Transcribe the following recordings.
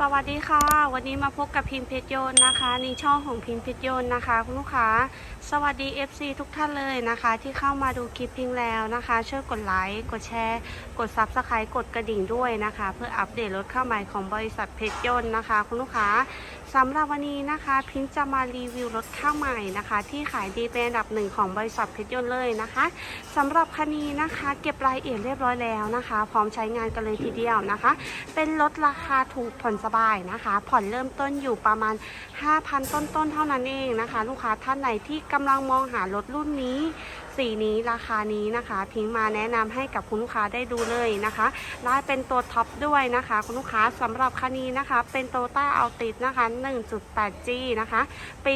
สวัสดีค่ะ วันนี้มาพบกับพิมพ์เพชรโยนนะคะในช่องของพิมพ์เพชรโยนนะคะ คุณลูกค้า สวัสดี FC ทุกท่านเลยนะคะ ที่เข้ามาดูคลิปพิงแล้วนะคะ ช่วยกดไลค์กดแชร์ กดซับสไครต์กดกระดิ่งด้วยนะคะ เพื่ออัปเดตรถเข้าใหม่ของบริษัทเพชรโยนนะคะ คุณลูกค้าสำหรับวันนี้นะคะ พิมพ์จะมารีวิวรถเข้าใหม่นะคะ ที่ขายดีเป็นอันดับหนึ่งของบริษัทเพชรยนต์เลยนะคะสำหรับคันนี้นะคะ เก็บรายละเอียดเรียบร้อยแล้วนะคะ พร้อมใช้งานกันเลยทีเดียวนะคะ เป็นรถราคาถูกผ่อนสบายนะคะ ผ่อนเริ่มต้นอยู่ประมาณ 5,000 ต้นๆ เท่านั้นเองนะคะ ลูกค้าท่านไหนที่กำลังมองหารถรุ่นนี้ สีนี้ราคานี้นะคะ พิงมาแนะนำให้กับคุณลูกค้าได้ดูเลยนะคะได้เป็นตัวท็อปด้วยนะคะ คุณลูกค้าสำหรับคันนี้นะคะ เป็นโตต้าเอาติดนะคะ 1.8G นะคะ ปี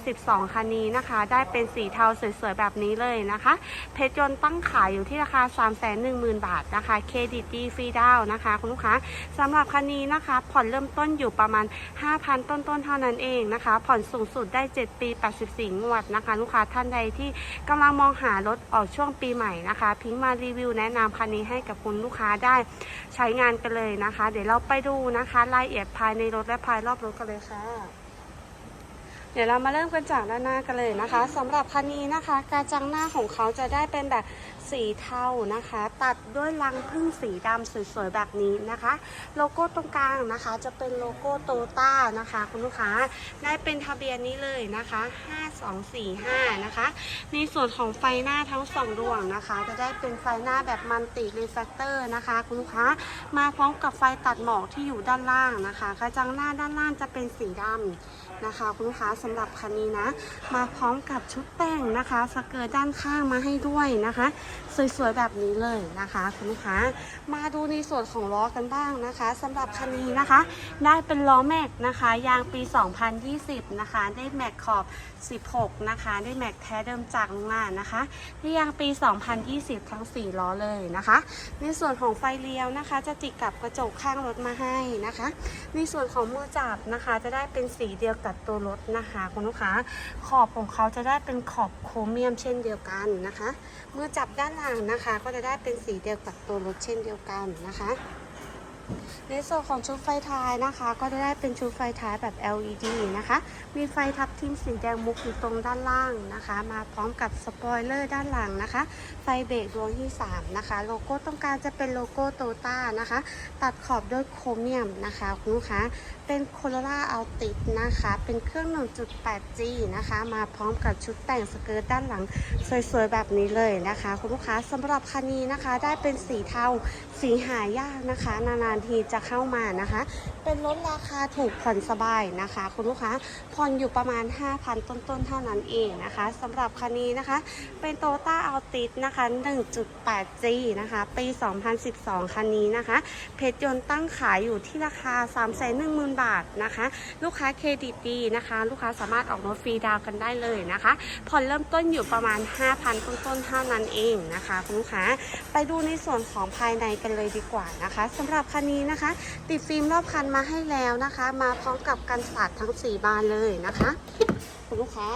2012 คันนี้นะคะ ได้เป็นสีเทาสวยๆ แบบนี้เลยนะคะ เพชรยนต์ตั้งขายอยู่ที่ราคา 310,000 บาทนะคะเครดิตดีฟรีดาวนะคะ คุณลูกค้าสำหรับคันนี้นะคะ ผ่อนเริ่มต้นอยู่ประมาณ 5,000 ต้นๆ เท่านั้นเองนะคะ ผ่อนสูงสุดได้ 7 ปี 84 งวดนะคะ ลูกค้าท่านใดที่กำลังมองหารถออกช่วงปีใหม่นะคะ พิงมารีวิวแนะนำคันนี้ให้กับคุณลูกค้าได้ใช้งานกันเลยนะคะ เดี๋ยวเราไปดูนะคะรายละเอียดภายในรถและภายรอบรถกันเลยค่ะ เดี๋ยวเรามาเริ่มกันจากด้านหน้ากันเลยนะคะสำหรับคันนี้นะคะ กระจังหน้าของเขาจะได้เป็นแบบสีเทานะคะ ตัดด้วยรังพึ่งสีดำสวยๆแบบนี้นะคะ โลโก้ตรงกลางนะคะ จะเป็นโลโก้โตต้านะคะ คุณลูกค้าได้เป็นทะเบียนนี้เลยนะคะ 5245 นะคะ ในส่วนของไฟหน้าทั้งสองดวงนะคะ จะได้เป็นไฟหน้าแบบมันติรีแฟกเตอร์นะคะ คุณลูกค้ามาพร้อมกับไฟตัดหมอกที่อยู่ด้านล่างนะคะ กระจังหน้าด้านล่างจะเป็นสีดำ นะคะ คุณลูกค้าสำหรับคันนี้นะ มาพร้อมกับชุดแต่งนะคะ สเกิร์ตด้านข้างมาให้ด้วยนะคะ สวยๆแบบนี้เลยนะคะคุณลูกค้า มาดูในส่วนของล้อกันบ้างนะคะสำหรับคันนี้นะคะ ได้เป็นล้อแม็กนะคะ ยางปี 2020 นะคะ ได้แม็กขอบ 16 นะคะ ได้แม็กแท้เดิมจากโรงงานนะคะได้ยางปี 2020 ทั้ง 4 ล้อเลยนะคะ ในส่วนของไฟเลี้ยวนะคะ จะติดกับกระจกข้างรถมาให้นะคะ ในส่วนของมือจับนะคะ จะได้เป็นสีเดียวกับตัวรถนะคะคุณลูกค้า ขอบของเขาจะได้เป็นขอบโครเมียมเช่นเดียวกันนะคะ มือจับด้านหลังนะคะ ก็จะได้เป็นสีเดียวกับตัวรถเช่นเดียวกันนะคะ ในส่วนของชุดไฟท้ายนะคะ ก็จะได้เป็นชุดไฟท้ายแบบ LED นะคะ มีไฟทับทิมสีแดงมุกอยู่ตรงด้านล่างนะคะ มาพร้อมกับสปอยเลอร์ด้านหลังนะคะ ไฟเบรกดวงที่ 3 นะคะ โลโก้ต้องการจะเป็นโลโก้โตต้านะคะ ตัดขอบด้วยโครเมียมนะคะคุณลูกค้าเป็นโคโรล่าเอาติดนะคะ เป็นเครื่อง 1.8G นะคะ มาพร้อมกับชุดแต่งสเกิร์ตด้านหลัง สวยๆ แบบนี้เลยนะคะ คุณลูกค้าสำหรับคันนี้นะคะ ได้เป็นสีเทาสีหายากนะคะ นานๆที่จะเข้ามานะคะ เป็นรถราคาถูกผ่อนสบายนะคะ คุณลูกค้าผ่อนอยู่ประมาณ 5,000 ต้นๆ เท่านั้นเองนะคะสำหรับคันนี้นะคะ เป็นโตต้าอัลติสนะคะ 1.8G นะคะ ปี 2012 คันนี้นะคะ เพชรยนต์ตั้งขายอยู่ที่ราคา 310,000 บาทนะคะ ลูกค้าเครดิตดีนะคะ ลูกค้าสามารถออกรถฟรีดาวน์กันได้เลยนะคะผ่อนเริ่มต้นอยู่ประมาณ 5,000 ต้นๆ เท่านั้นเองนะคะ คุณลูกค้าไปดูในส่วนของภายในกันเลยดีกว่านะคะสำหรับคันนี้นะคะ ติดฟิล์มรอบคันมาให้แล้วนะคะ มาพร้อมกับกันสาดทั้ง 4 บานเลยนะคะ คุณลูกค้า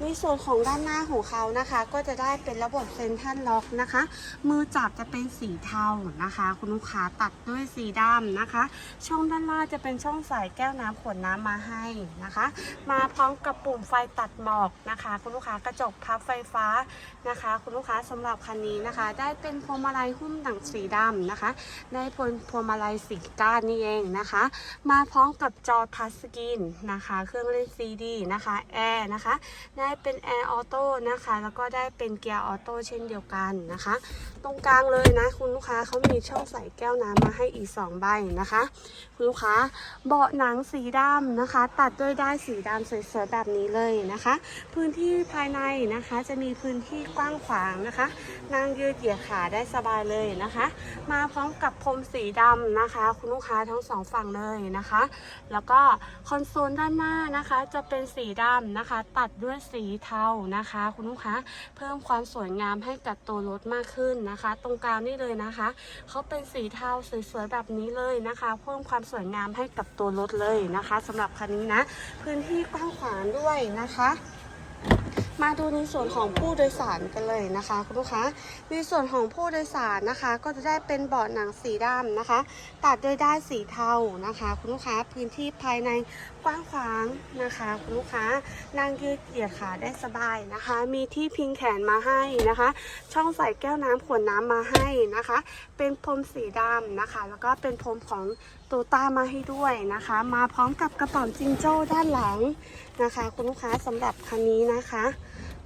ในส่วนของด้านหน้าของเขานะคะ ก็จะได้เป็นระบบเซนทรัลล็อกนะคะ มือจับจะเป็นสีเทานะคะ คุณลูกค้าตัดด้วยสีดำนะคะ ช่องด้านล่างจะเป็นช่องใส่แก้วน้ำขวดน้ำมาให้นะคะ มาพร้อมกับปุ่มไฟตัดหมอกนะคะ คุณลูกค้ากระจกพับไฟฟ้านะคะ คุณลูกค้าสำหรับคันนี้นะคะ ได้เป็นพวงมาลัยหุ้มหนังสีดำนะคะ ได้พวงพวงมาลัยสีก้านนี่เองนะคะ มาพร้อมกับจอทัชสกรีนนะคะ เครื่องเล่นซีดีนะคะแอร์นะคะ ได้เป็นแอร์ออโต้นะคะ แล้วก็ได้เป็นเกียร์ออโต้เช่นเดียวกันนะคะ ตรงกลางเลยนะคุณลูกค้าเขามีช่องใส่แก้วน้ำมาให้อีก 2 ใบนะคะ คุณลูกค้าเบาะหนังสีดำนะคะ ตัดด้วยได้สีดำสวยๆแบบนี้เลยนะคะ พื้นที่ภายในนะคะจะมีพื้นที่กว้างขวางนะคะนั่งยืดเหยียดขาได้สบายเลยนะคะ มาพร้อมกับพรมสีดำนะคะ คุณลูกค้าทั้งสองฝั่งเลยนะคะ แล้วก็คอนโซลด้านหน้านะคะจะเป็นสีดำนะคะตัดด้วยสีเทานะคะ คุณลูกค้าเพิ่มความสวยงามให้กับตัวรถมากขึ้นนะคะ ตรงกลางนี่เลยนะคะเขาเป็นสีเทาสวยๆแบบนี้เลยนะคะ เพิ่มความสวยงามให้กับตัวรถเลยนะคะสำหรับคันนี้นะ พื้นที่กว้างขวางด้วยนะคะ มาดูในส่วนของผู้โดยสารกันเลยนะคะคุณลูกค้าในส่วนของผู้โดยสารนะคะ ก็จะได้เป็นเบาะหนังสีดำนะคะ ตัดด้วยด้ายสีเทานะคะ คุณลูกค้าพื้นที่ภายในกว้างขวางนะคะคุณลูกค้านั่งยืดเหยียดขาได้สบายนะคะ มีที่พิงแขนมาให้นะคะ ช่องใส่แก้วน้ำขวดน้ำมาให้นะคะ เป็นพรมสีดำนะคะ แล้วก็เป็นพรมของโตต้ามาให้ด้วยนะคะ มาพร้อมกับกระเป๋าจิงโจ้ด้านหลัง นะคะ คุณลูกค้าสำหรับคันนี้นะคะ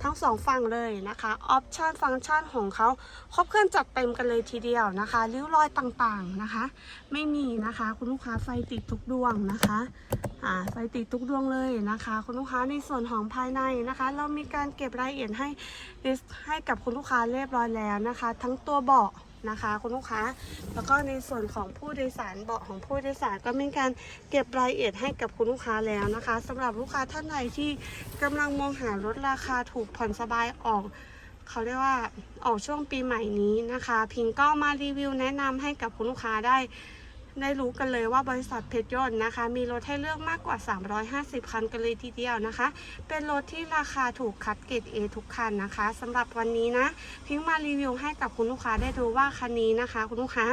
ทั้งสองฝั่งเลยนะคะออปชันฟังก์ชันของเขาครบเครื่องจัดเต็มกันเลยทีเดียวนะคะริ้วรอยต่างๆนะคะ ไม่มีนะคะ คุณลูกค้าไฟติดทุกดวงนะคะอ่าไฟติดทุกดวงเลยนะคะ คุณลูกค้าในส่วนของภายในนะคะ เรามีการเก็บรายละเอียดให้ให้กับคุณลูกค้าเรียบร้อยแล้วนะคะ ทั้งตัวเบาะ นะคะ คุณลูกค้า แล้วก็ในส่วนของผู้โดยสารเบาะของผู้โดยสารก็มีการเก็บรายละเอียดให้กับคุณลูกค้าแล้วนะคะสำหรับลูกค้าท่านใดที่กำลังมองหารถราคาถูกผ่อนสบายออกเขาเรียกว่าออกช่วงปีใหม่นี้นะคะ พิงก็มารีวิวแนะนำให้กับคุณลูกค้าได้ ได้รู้กันเลยว่าบริษัทเพชรยนต์นะคะ มีรถให้เลือกมากกว่า 350 คันกันเลยทีเดียวนะคะ เป็นรถที่ราคาถูกคัดเกรด A ทุกคันนะคะสำหรับวันนี้นะ พิงมารีวิวให้กับคุณลูกค้าได้ดูว่าคันนี้นะคะ คุณลูกค้า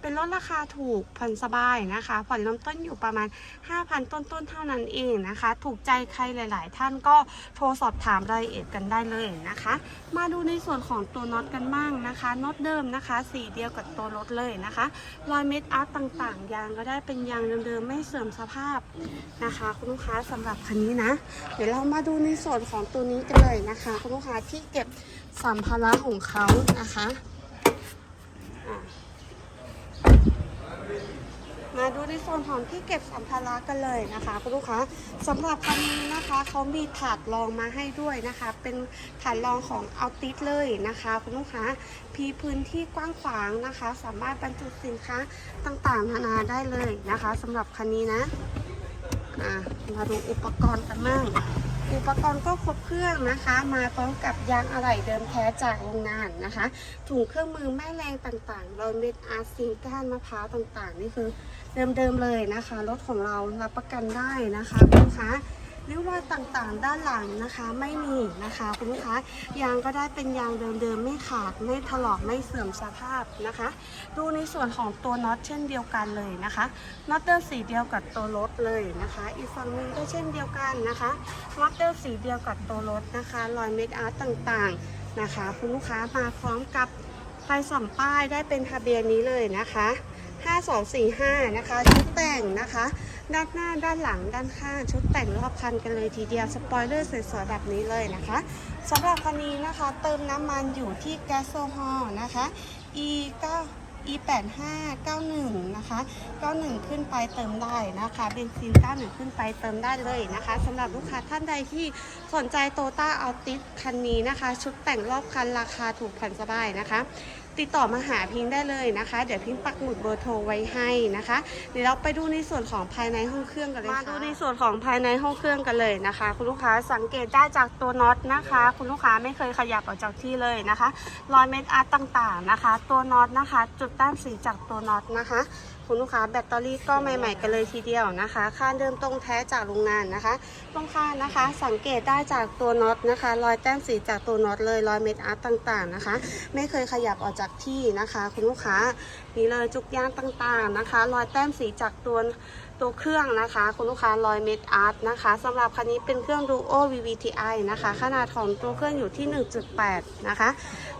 เป็นรถราคาถูกผ่อนสบายนะคะ ผ่อนเริ่มต้นอยู่ประมาณ 5,000 ต้นๆเท่านั้นเองนะคะ ถูกใจใครหลาย ๆ ท่านก็โทรสอบถามรายละเอียดกันได้เลยนะคะ มาดูในส่วนของตัวน็อตกันบ้างนะคะน็อตเดิมนะคะสีเดียวกับตัวรถเลยนะคะรอยเม็ดอาร์ตต่างๆยางก็ได้เป็นยางเดิมๆ ไม่เสื่อมสภาพนะคะ คุณลูกค้าสำหรับคันนี้นะ เดี๋ยวเรามาดูในส่วนของตัวนี้กันเลยนะคะ คุณลูกค้าที่เก็บสัมภาระของเขานะคะ มาดูในส่วนของที่เก็บสัมภาระกันเลยนะคะคุณลูกค้าสำหรับคันนี้นะคะเขามีถาดรองมาให้ด้วยนะคะ เป็นถาดรองของอัลติสเลยนะคะคุณลูกค้าพีพื้นที่กว้างขวางนะคะ สามารถบรรจุสินค้าต่างๆนานาได้เลยนะคะสำหรับคันนี้นะะมาดูอุปกรณ์กันบ้าง อุปกรณ์ก็ครบเครื่องนะคะ มาพร้อมกับยางอะไหล่เดิมแท้จากโรงงานนะคะ ถุงเครื่องมือแม่แรงต่างๆรอยเม็ดอาร์ซิงก้านมะพร้าวต่างๆ นี่คือเดิมๆเลยนะคะ รถของเรารับประกันได้นะคะคุณลูกค้า ริ้วรอยต่างๆ ด้านหลังนะคะ ไม่มีนะคะคุณลูกค้ายางก็ได้เป็นยางเดิมๆไม่ขาดไม่ถลอกไม่เสื่อมสภาพนะคะ ดูในส่วนของตัวน็อตเช่นเดียวกันเลยนะคะน็อตเดิมสีเดียวกับตัวรถเลยนะคะ อีกฝั่งหนึงก็เช่นเดียวกันนะคะน็อตเดิมสีเดียวกับตัวรถนะคะรอยเม็ดอาร์ตต่างๆนะคะ คุณลูกค้ามาพร้อมกับไฟส่องป้ายได้เป็นทะเบียนนี้เลยนะคะ 5245 นะคะชุดแต่งนะคะ ด้านหน้าด้านหลังด้านข้างชุดแต่งรอบคันกันเลยทีเดียวสปอยเลอร์สวยๆแบบนี้เลยนะคะสำหรับคันนี้นะคะ เติมน้ำมันอยู่ที่แก๊สโซฮอล์นะคะ e 9 e 8 5 91นะคะ 91 ขึ้นไปเติมได้นะคะเบนซิน 91 ขึ้นไปเติมได้เลยนะคะสำหรับลูกค้าท่านใดที่สนใจโตต้าอัลติสคันนี้นะคะ ชุดแต่งรอบคันราคาถูกผ่อนสบายนะคะ ติดต่อมาหาพิงได้เลยนะคะ เดี๋ยวพิงปักหมุดเบอร์โทรไว้ให้นะคะ เดี๋ยวเราไปดูในส่วนของภายในห้องเครื่องกันเลยมาดูในส่วนของภายในห้องเครื่องกันเลยนะคะ คุณลูกค้าสังเกตได้จากตัวน็อตนะคะ คุณลูกค้าไม่เคยขยับออกจากที่เลยนะคะรอยเม็ดอาร์ตต่างๆนะคะ ตัวน็อตนะคะ จุดแต้มสีจากตัวน็อตนะคะ คุณลูกค้าแบตเตอรี่ก็ใหม่ ๆ กันเลยทีเดียวนะคะ ค่าเดิมตรงแท้จากโรงงานนะคะตรงค่านะคะ สังเกตได้จากตัวน็อตนะคะ รอยแต้มสีจากตัวน็อตเลยรอยเม็ดอาร์ตต่างๆนะคะ ไม่เคยขยับออกจากที่นะคะ คุณลูกค้านี่เลยจุกย่างต่างๆนะคะ รอยแต้มสีจากตัว ตัวเครื่องนะคะคุณลูกค้ารอยเม็ดอาร์ตนะคะสำหรับคันนี้เป็นเครื่อง Duo VVTi นะคะ ขนาดของตัวเครื่องอยู่ที่ 1.8 นะคะ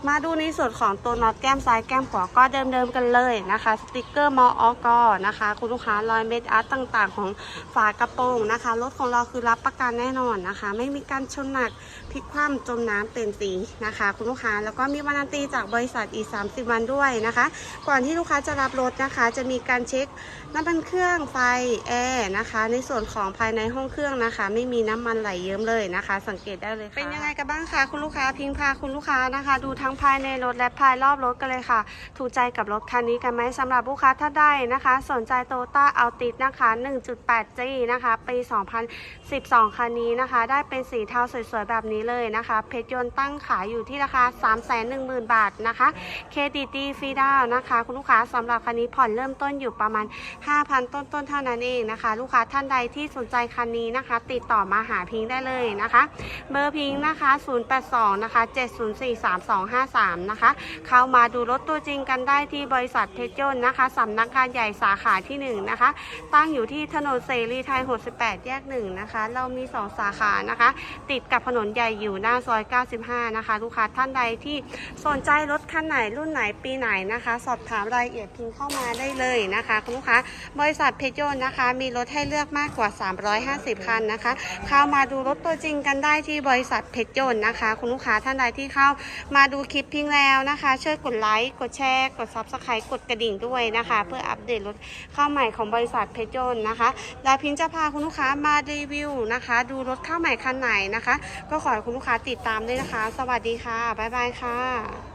มาดูในส่วนของตัวน็อตแก้มซ้ายแก้มขวาก็เดิมๆกันเลยนะคะ สติกเกอร์มออกนะคะ คุณลูกค้ารอยเม็ดอาร์ตต่างๆ ของฝากระโปรงนะคะ รถของเราคือรับประกันแน่นอนนะคะ ไม่มีการชนหนักพลิกคว่ำจมน้ำเป็นสีนะคะ คุณลูกค้าแล้วก็มีวารันตีจากบริษัทอีก30วันด้วยนะคะ ก่อนที่ลูกค้าจะรับรถนะคะ จะมีการเช็คน้ำมันเครื่องไฟแอร์นะคะ ในส่วนของภายในห้องเครื่องนะคะ ไม่มีน้ำมันไหลเยิ้มเลยนะคะ สังเกตได้เลยเป็นยังไงกันบ้างคะคุณลูกค้าพิงพาคุณลูกค้านะคะ ดูทั้งภายในรถและภายรอบรถกันเลยค่ะ ถูกใจกับรถคันนี้กันไหมสำหรับลูกค้าถ้าได้นะคะ สนใจโตต้าเอาติดนะคะ 1.8G นะคะปี 2012 คันนี้นะคะ ได้เป็นสีเทาสวยๆแบบนี้เลยนะคะ เพชรยนต์ตั้งขายอยู่ที่ราคา 310,000 บาทนะคะเครดิตดีฟรีดาวนะคะ คุณลูกค้าค้าสำหรับคันนี้ผ่อนเริ่มต้นอยู่ประมาณ 5,000 ต้นๆเท่านั้นเองนะคะ ลูกค้าท่านใดที่สนใจคันนี้นะคะ ติดต่อมาหาพิงค์ได้เลยนะคะ เบอร์พิงค์นะคะ 082 นะคะ 704 3253 นะคะ เข้ามาดูรถตัวจริงกันได้ที่บริษัทเพชรยนต์นะคะสำนักงานใหญ่สาขาที่ 1 นะคะ ตั้งอยู่ที่ถนนเสรีไทย 68 แยก 1 นะคะ เรามี 2 สาขานะคะ ติดกับถนนใหญ่อยู่หน้าซอย 95 นะคะ ลูกค้าท่านใดที่สนใจรถคันไหนรุ่นไหนปีไหนนะคะ สอบถามรายละเอียดพิมพ์เข้ามาได้เลยนะคะคุณลูกค้าบริษัทเพชรยนต์นะคะมีรถให้เลือกมากกว่า 350 คันนะคะ เข้ามาดูรถตัวจริงกันได้ที่บริษัทเพชรยนต์นะคะ คุณลูกค้าท่านใดที่เข้ามาดูคลิปพิงแล้วนะคะ ช่วยกดไลค์กดแชร์กดซับสไครต์กดกระดิ่งด้วยนะคะ เพื่ออัปเดตรถเข้าใหม่ของบริษัทเพชรยนต์นะคะแล้วพิงจะพาคุณลูกค้ามารีวิวนะคะ ดูรถเข้าใหม่คันไหนนะคะ ก็ขอให้คุณลูกค้าติดตามด้วยนะคะ สวัสดีค่ะบ๊ายบายค่ะ